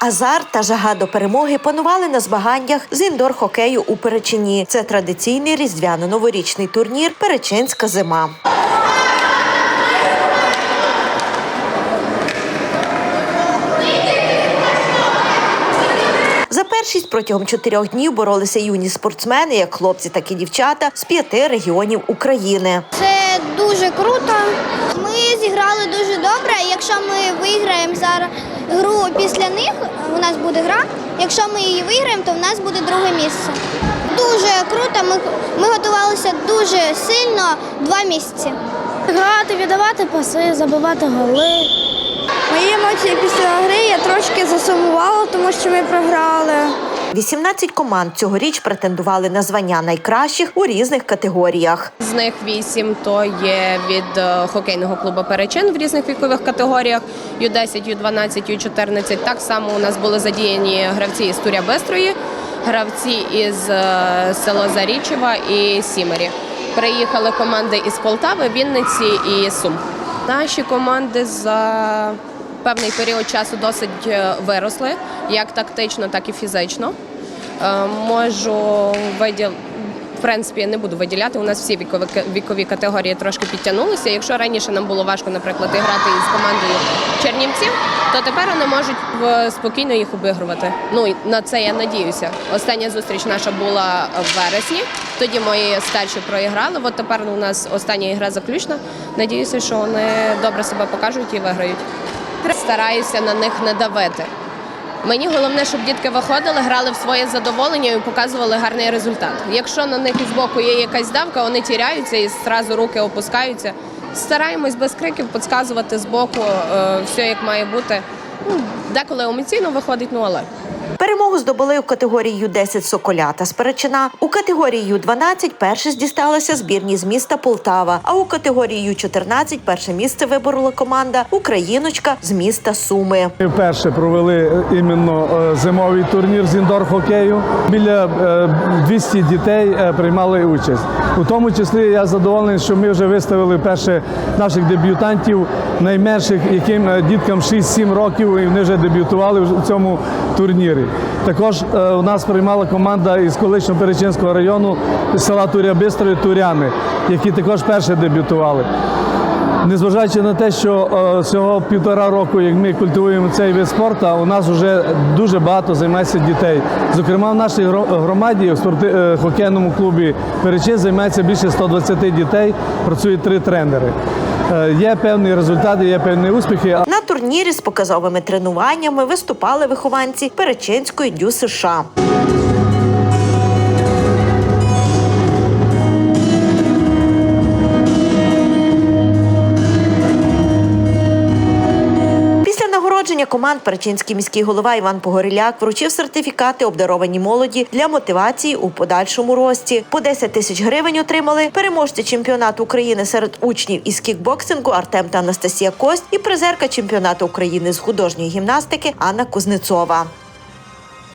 Азарт та жага до перемоги панували на змаганнях з індор-хокею у Перечині. Це традиційний різдвяно-новорічний турнір Перечинська зима. За першість протягом чотирьох днів боролися юні спортсмени, як хлопці, так і дівчата з п'яти регіонів України. Це дуже круто. Ми зіграли дуже добре. Якщо ми виграємо зараз гру після них, у нас буде гра. Якщо ми її виграємо, то в нас буде друге місце. Дуже круто. Ми, ми готувалися дуже сильно два місяці. Грати, віддавати паси, забивати голи. Мої емоції після гри я трошки засумувала, тому що ми програли. 18 команд цьогоріч претендували на звання найкращих у різних категоріях. З них вісім то є від е, хокейного клубу Перечин в різних вікових категоріях. Ю-10, Ю-12, Ю-14. Так само у нас були задіяні гравці із Туря Бестрої, гравці із е, село Зарічева і Сімері. Приїхали команди із Полтави, Вінниці і Сум. Наші команди за певний період часу досить е, виросли, як тактично, так і фізично. Е, Можу виділ... В принципі, не буду виділяти. У нас всі вікові, вікові категорії трошки підтягнулися. Якщо раніше нам було важко, наприклад, грати із командою чернівців, то тепер вони можуть е, спокійно їх обігрувати. Ну і на це я надіюся. Остання зустріч наша була в вересні. Тоді мої старші проіграли. От тепер у нас остання ігра заключна. Надіюся, що вони добре себе покажуть і виграють. Стараюся на них не давити. Мені головне, щоб дітки виходили, грали в своє задоволення і показували гарний результат. Якщо на них із боку є якась давка, вони тіряються і зразу руки опускаються. Стараємось без криків підказувати з боку е, все як має бути. Ну, деколи емоційно виходить, ну але. Перемогу здобули у категорії Ю-10 Соколята з Перечина. У категорії Ю-12 першість дісталася збірні з міста Полтава. А у категорії Ю-14 перше місце виборола команда Україночка з міста Суми. Ми вперше провели е, іменно е, зимовий турнір з індор-хокею. Біля е, 200 дітей е, приймали участь. У тому числі я задоволений, що ми вже виставили перше наших дебютантів, найменших, яким е, діткам 6-7 років, і вони вже дебютували у цьому турнірі. Також е, у нас приймала команда із колишнього Перечинського району села Туря Бистрої Туряни, які також перше дебютували. Незважаючи на те, що е, всього півтора року, як ми культивуємо цей вид спорту, у нас вже дуже багато займається дітей. Зокрема, в нашій громаді, в спорти, е, хокейному клубі Перечин займається більше 120 дітей, працюють три тренери. Е, є певні результати, є певні успіхи. На турнірі з показовими тренуваннями виступали вихованці Перечинської дю США. Нагородження команд Перечинський міський голова Іван Погоріляк вручив сертифікати обдаровані молоді для мотивації у подальшому рості. По 10 тисяч гривень отримали переможці чемпіонату України серед учнів із кікбоксингу Артем та Анастасія Кость і призерка чемпіонату України з художньої гімнастики Анна Кузнецова.